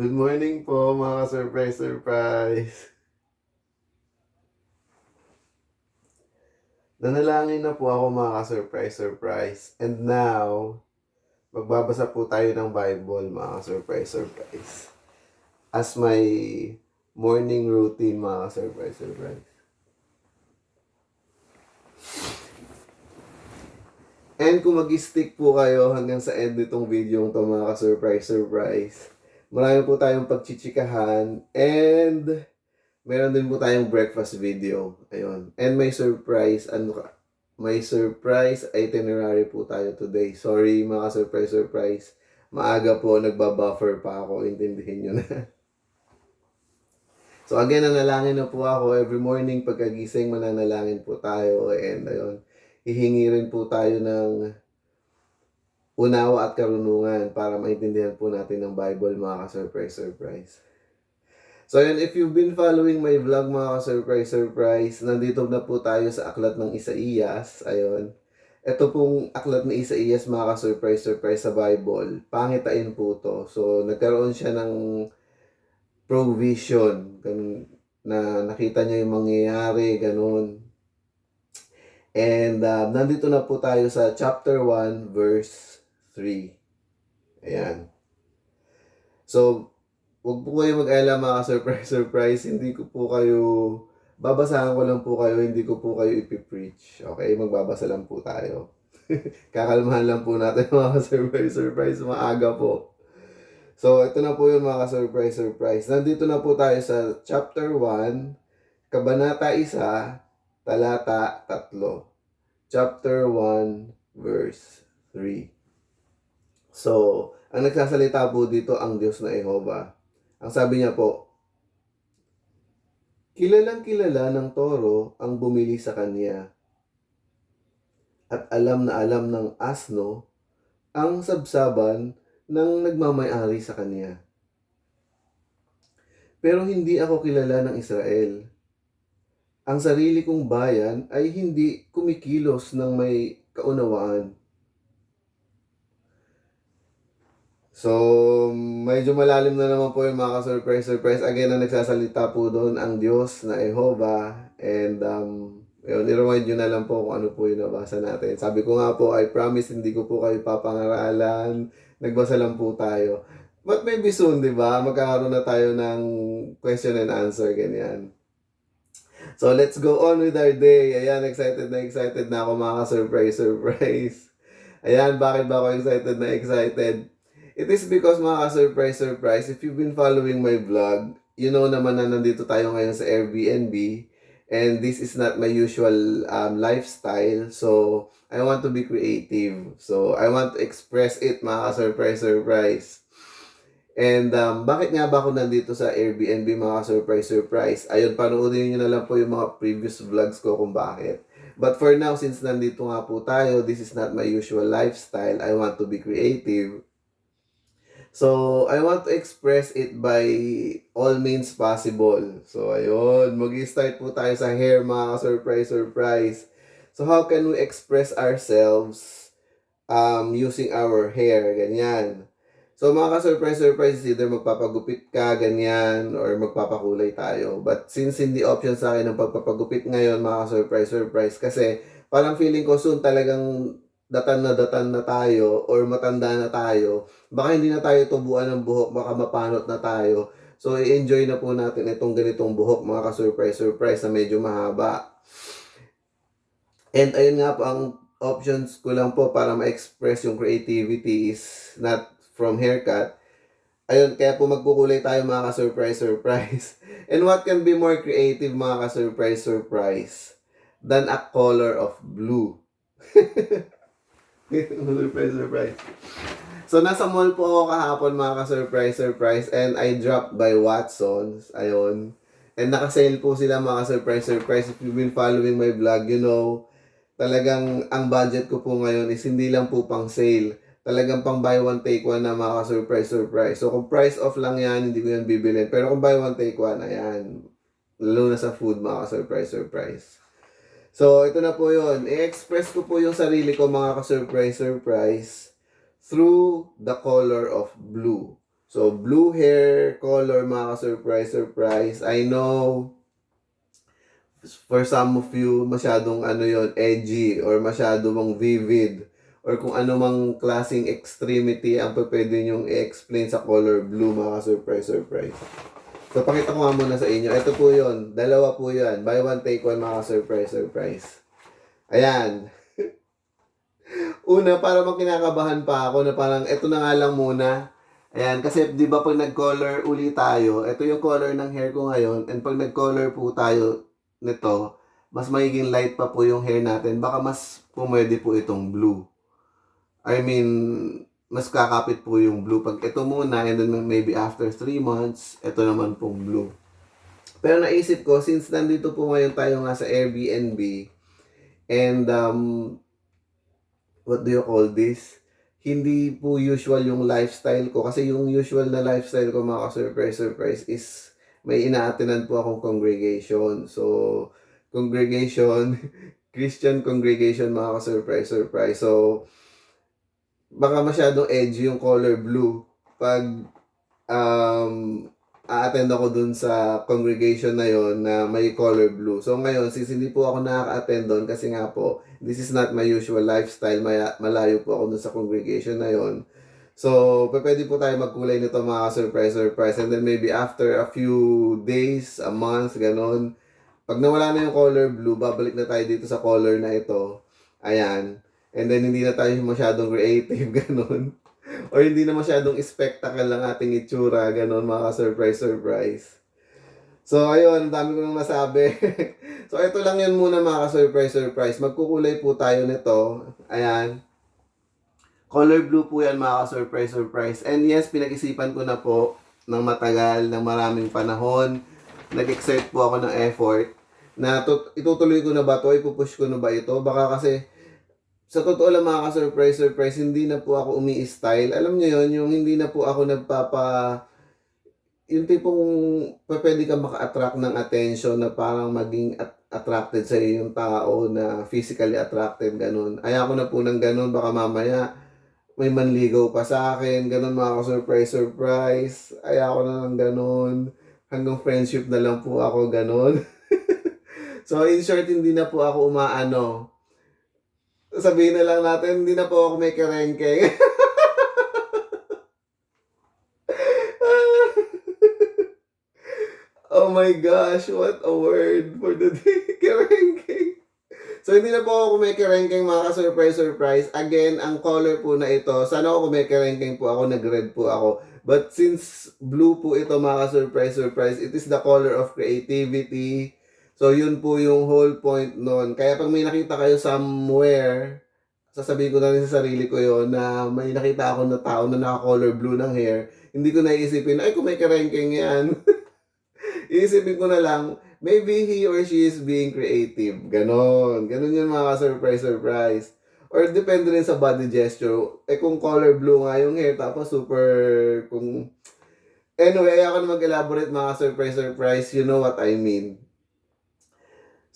Good morning po mga surprise surprise. Nanalangin na po ako mga surprise surprise. And now, magbabasa po tayo ng Bible mga surprise surprise. As my morning routine mga surprise surprise. And kung mag-stick po kayo hanggang sa end nitong video to mga surprise surprise, marami po tayong pagchichikahan and meron din po tayong breakfast video. Ayun. And may surprise, ano ka, may surprise itinerary po tayo today. Sorry mga surprise surprise. Maaga po, nagbabuffer pa ako. Intindihin nyo na. so again, nanalangin na po ako. Every morning pagkagising, mananalangin po tayo. And ayun, hihingi rin po tayo ng unawa at karunungan para maintindihan po natin ng Bible mga ka-surprise surprise. So yun, if you've been following my vlog mga ka-surprise surprise, nandito na po tayo sa aklat ng Isaías. Ayun. Ito pong aklat ng Isaías mga ka-surprise surprise sa Bible. Pangitain po to. So nagkaroon siya ng provision. Na nakita niya yung mangyayari, ganun. And uh, nandito na po tayo sa chapter 1 verse 3. Ayan. So, wag po kayo mag-alala mga surprise surprise. Hindi ko po kayo babasahan ko lang po kayo, hindi ko po kayo ipipreach. Okay, magbabasa lang po tayo. Kakalmahan lang po natin mga surprise surprise maaga po. So, ito na po yung mga surprise surprise. Nandito na po tayo sa chapter 1, kabanata 1, talata 3. Chapter 1, verse 3. So, ang nagsasalita po dito ang Diyos na Jehova. Ang sabi niya po, Kilalang kilala ng toro ang bumili sa kanya. At alam na alam ng asno ang sabsaban ng nagmamayari sa kanya. Pero hindi ako kilala ng Israel. Ang sarili kong bayan ay hindi kumikilos ng may kaunawaan. So, medyo malalim na naman po yung mga ka-surprise surprise. Again, ang nagsasalita po doon ang Diyos na Jehovah. And, um, yun, i-remind nyo na lang po kung ano po yung nabasa natin. Sabi ko nga po, I promise hindi ko po kayo papangaralan. Nagbasa lang po tayo. But maybe soon, di ba? Magkakaroon na tayo ng question and answer, ganyan. So, let's go on with our day. Ayan, excited na excited na ako mga ka-surprise surprise. Ayan, bakit ba ako excited na excited? It is because mga ka-surprise surprise, if you've been following my vlog, you know naman na nandito tayo ngayon sa Airbnb and this is not my usual um, lifestyle. So, I want to be creative. So, I want to express it mga ka-surprise surprise. And um, bakit nga ba ako nandito sa Airbnb mga surprise surprise? Ayun, panoodin niyo na lang po yung mga previous vlogs ko kung bakit. But for now, since nandito nga po tayo, this is not my usual lifestyle. I want to be creative. So, I want to express it by all means possible. So, ayun, mag-start po tayo sa hair mga surprise surprise. So, how can we express ourselves um, using our hair? Ganyan. So mga ka-surprise surprise either magpapagupit ka ganyan or magpapakulay tayo. But since hindi option sa akin ng pagpapagupit ngayon mga ka-surprise surprise kasi parang feeling ko soon talagang datan na datan na tayo or matanda na tayo. Baka hindi na tayo tubuan ng buhok, baka mapanot na tayo. So i-enjoy na po natin itong ganitong buhok mga ka-surprise surprise na medyo mahaba. And ayun nga po ang options ko lang po para ma-express yung creativity is not from haircut. Ayun, kaya po magkukulay tayo mga ka-surprise surprise. And what can be more creative mga ka-surprise surprise than a color of blue? surprise surprise. So nasa mall po ako kahapon mga ka-surprise surprise and I dropped by Watson's. Ayun. And naka-sale po sila mga ka-surprise surprise. If you've been following my vlog, you know, talagang ang budget ko po ngayon is hindi lang po pang sale talagang pang buy one take one na mga surprise surprise. So kung price off lang yan, hindi ko yan bibilin. Pero kung buy one take one, ayan. Lalo na sa food, mga surprise surprise. So ito na po yon I-express ko po yung sarili ko mga ka-surprise surprise through the color of blue. So, blue hair color, mga ka-surprise, surprise. I know, for some of you, masyadong ano yon edgy, or masyadong vivid, or kung ano mang klaseng extremity ang pwede nyong i-explain sa color blue, mga ka-surprise, surprise. So, pakita ko nga muna sa inyo. Ito po yon Dalawa po yan. Buy one, take one, mga ka-surprise, surprise. Ayan. Una, para bang pa ako na parang, eto na nga lang muna. Ayan, kasi di ba pag nag-color uli tayo, ito yung color ng hair ko ngayon, and pag nag-color po tayo nito, mas magiging light pa po yung hair natin, baka mas pumwede po itong blue. I mean, mas kakapit po yung blue. Pag ito muna, and then maybe after 3 months, ito naman pong blue. Pero naisip ko, since nandito po ngayon tayo nga sa Airbnb, and um, what do you call this? Hindi po usual yung lifestyle ko. Kasi yung usual na lifestyle ko, mga ka-surprise, surprise, is may inaatinan po akong congregation. So, congregation, Christian congregation, mga ka-surprise, surprise. So, baka masyadong edgy yung color blue pag um, a-attend ako dun sa congregation na yon na may color blue. So ngayon, since hindi po ako nakaka-attend doon kasi nga po, this is not my usual lifestyle, maya, malayo po ako dun sa congregation na yon. So, pwede po tayo magkulay nito mga surprise surprise and then maybe after a few days, a month, ganon. Pag nawala na yung color blue, babalik na tayo dito sa color na ito. Ayan. And then hindi na tayo masyadong creative, ganon. Or hindi na masyadong spectacle ang ating itsura, ganon mga surprise surprise. So, ayun, dami ko nang nasabi. so, ito lang yun muna mga surprise surprise. Magkukulay po tayo nito. Ayan. Color blue po yan mga surprise surprise. And yes, pinag-isipan ko na po ng matagal, ng maraming panahon. Nag-exert po ako ng effort na tut- itutuloy ko na ba to, ipupush ko na ba ito. Baka kasi sa totoo lang mga ka-surprise, surprise, hindi na po ako umi-style. Alam niyo yon yung hindi na po ako nagpapa... Yung tipong pwede ka maka-attract ng attention na parang maging at- attracted sa yung tao na physically attracted, ganun. Ayoko na po ng ganun, baka mamaya may manligaw pa sa akin, ganun mga ka-surprise, surprise. Ayoko na ng ganun. Hanggang friendship na lang po ako, ganun. so, in short, hindi na po ako umaano, sabihin na lang natin, hindi na po ako may kerengke. oh my gosh, what a word for the day. kerengke. So, hindi na po ako kumikerengkeng mga ka-surprise, surprise. Again, ang color po na ito, sana ako kumikerengkeng po ako, nag-red po ako. But since blue po ito mga ka-surprise, surprise, it is the color of creativity, So, yun po yung whole point nun. Kaya pag may nakita kayo somewhere, sasabihin ko na rin sa sarili ko yon na may nakita ako na tao na naka-color blue ng hair, hindi ko naisipin, ay kung may karengkeng yan. Iisipin ko na lang, maybe he or she is being creative. Ganon. Ganon yun mga surprise surprise. Or depende rin sa body gesture. Eh kung color blue nga yung hair, tapos super, kung... Anyway, ayoko na mag-elaborate mga surprise surprise. You know what I mean.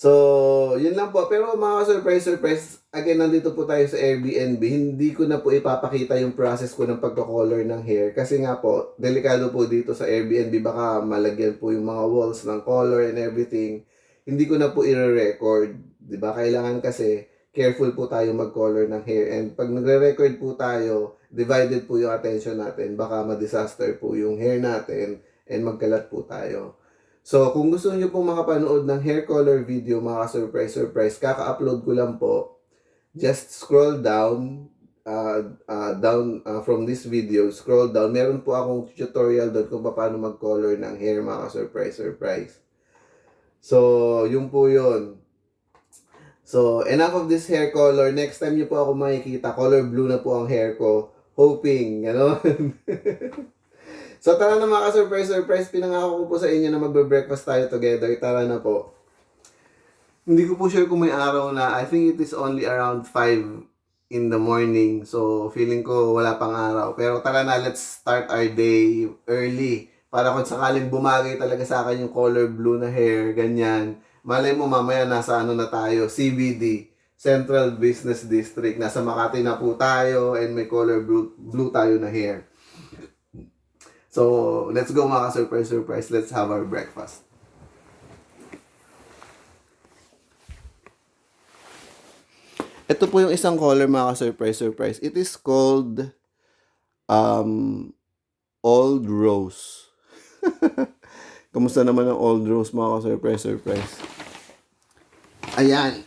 So, yun lang po. Pero mga surprise, surprise, again, nandito po tayo sa Airbnb. Hindi ko na po ipapakita yung process ko ng pagka-color ng hair. Kasi nga po, delikado po dito sa Airbnb. Baka malagyan po yung mga walls ng color and everything. Hindi ko na po i-record. Di ba? Kailangan kasi careful po tayo mag-color ng hair. And pag nagre-record po tayo, divided po yung attention natin. Baka ma-disaster po yung hair natin and magkalat po tayo. So, kung gusto niyo pong makapanood ng hair color video, mga surprise surprise, kaka-upload ko lang po. Just scroll down, uh, uh, down uh, from this video, scroll down. Meron po akong tutorial doon kung paano mag-color ng hair, mga surprise surprise. So, yun po yun. So, enough of this hair color. Next time niyo po ako makikita, color blue na po ang hair ko. Hoping, gano'n. So tara na mga ka-surprise, surprise. Pinangako ko po sa inyo na magbe-breakfast tayo together. Tara na po. Hindi ko po sure kung may araw na. I think it is only around 5 in the morning. So feeling ko wala pang araw. Pero tara na, let's start our day early. Para kung sakaling bumagay talaga sa akin yung color blue na hair, ganyan. Malay mo mamaya nasa ano na tayo, CBD. Central Business District. Nasa Makati na po tayo and may color blue, blue tayo na hair. So, let's go mga surprise surprise. Let's have our breakfast. Ito po yung isang color mga surprise surprise. It is called um Old Rose. Kamusta naman ang Old Rose mga surprise surprise? Ayan.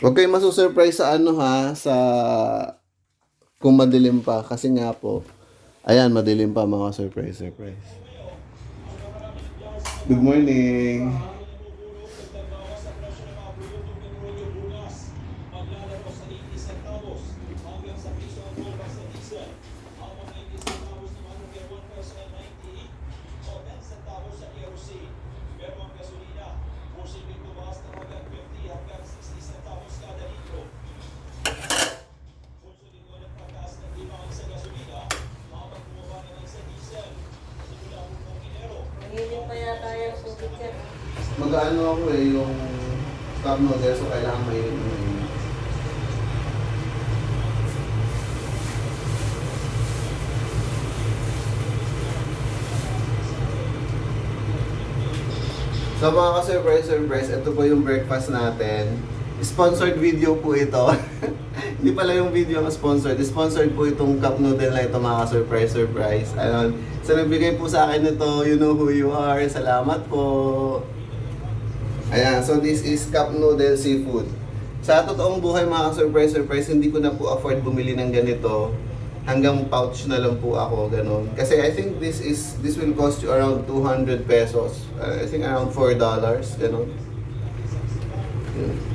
Huwag kayong masusurprise sa ano ha, sa kung madilim pa. Kasi nga po, ayan, madilim pa mga surprise, surprise. Good morning. Mag-ano ako eh, yung cup noodles, so kailangan may may- So mga ka-surprise, surprise, ito po yung breakfast natin. Sponsored video po ito. Hindi pala yung video ang sponsored. Sponsored po itong cup noodle na ito mga ka-surprise, surprise. Ayun. So nagbigay po sa akin ito, you know who you are. Salamat po. Ayan, so this is cup noodle seafood. Sa totoong buhay mga surprise surprise, hindi ko na po afford bumili ng ganito. Hanggang pouch na lang po ako, ganun. Kasi I think this is this will cost you around 200 pesos. Uh, I think around 4 dollars, ganun. Yun.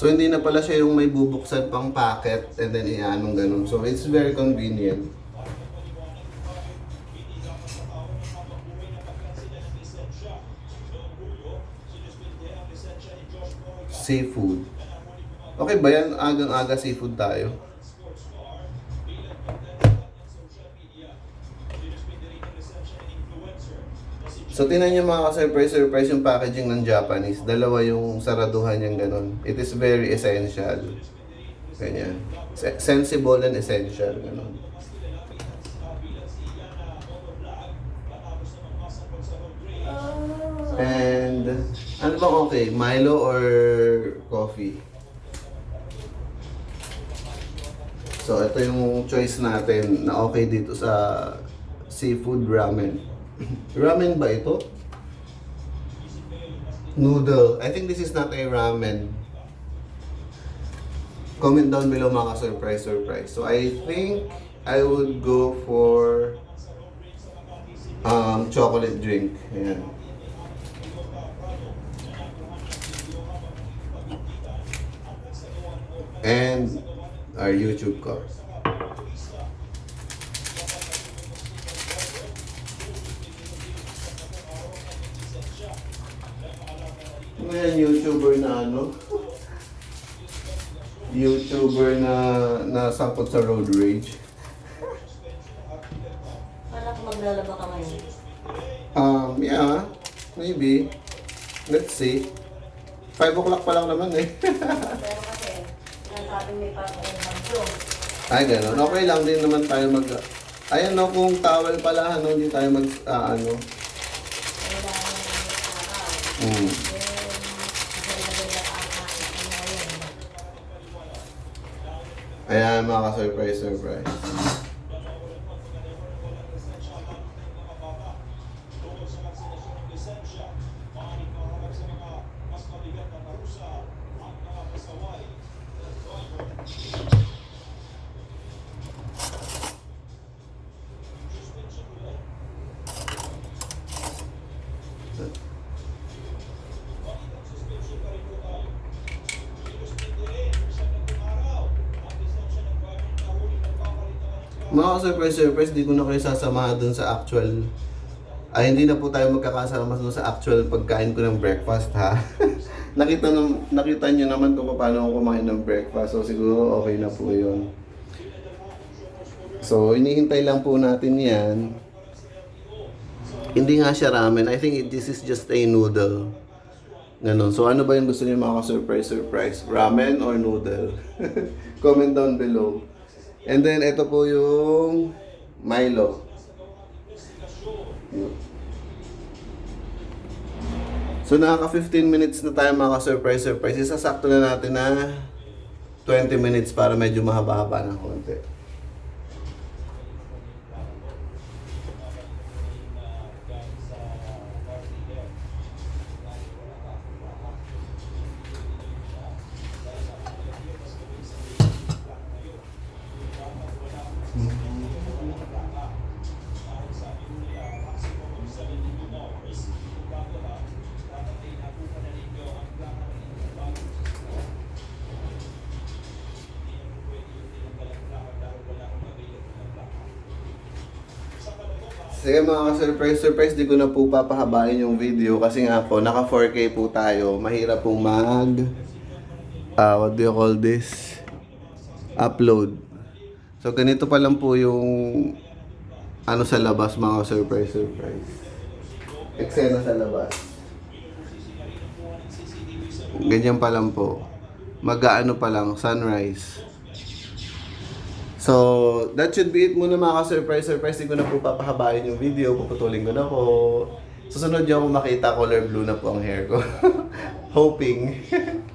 So hindi na pala siya yung may bubuksan pang packet and then ianong ganun. So it's very convenient. Seafood. Okay ba yan? Agang-aga seafood tayo. So, tinan nyo mga ka-surprise, surprise yung packaging ng Japanese. Dalawa yung saraduhan niyang ganun. It is very essential. Ganyan. Se- Sensible and essential. Ganun. And, ano bang okay? Milo or coffee? So, ito yung choice natin na okay dito sa seafood ramen. ramen ba ito? Noodle. I think this is not a ramen. Comment down below mga surprise surprise. So I think I would go for um, chocolate drink. Ayan. And our YouTube card. Ano yan, YouTuber na ano? YouTuber na nasangkot sa road rage. Kung maglalaba ka ngayon? Um, yeah, maybe. Let's see. 5 o'clock pa lang naman eh. Pero kasi, nasabi may parang bagyo. Ay, ganun. Okay lang din naman tayo mag... Ayan no, kung towel pala, ano, hindi tayo mag... ah, ano. Wala na ng araw. Mm. Then, maganda-ganda ka ang kain ko ngayon. Ayan, mga ka-surprise, surprise. Mga surprise surprise, di ko na kayo sasamahan dun sa actual ay hindi na po tayo magkakasama sa actual pagkain ko ng breakfast ha. nakita nung nakita niyo naman kung paano ako kumain ng breakfast. So siguro okay na po 'yon. So inihintay lang po natin 'yan. Hindi nga siya ramen. I think it- this is just a noodle. Ganon. So ano ba yung gusto niyo mga surprise surprise? Ramen or noodle? Comment down below. And then ito po yung Milo. So nakaka 15 minutes na tayo mga surprise surprise. Isasakto na natin na 20 minutes para medyo mahaba-haba ng konti. Sige mga ka-surprise, surprise, di ko na po papahabain yung video kasi nga po, naka 4K po tayo. Mahirap pong mag, ah what do you call this? Upload. So ganito pa lang po yung ano sa labas mga surprise, surprise. Eksena sa labas. Ganyan pa lang po. Mag-aano pa lang, sunrise. So, that should be it muna mga ka-surprise. Surprise, di ko na po papahabain yung video. Puputulin ko na po. Susunod niyo ako makita color blue na po ang hair ko. Hoping.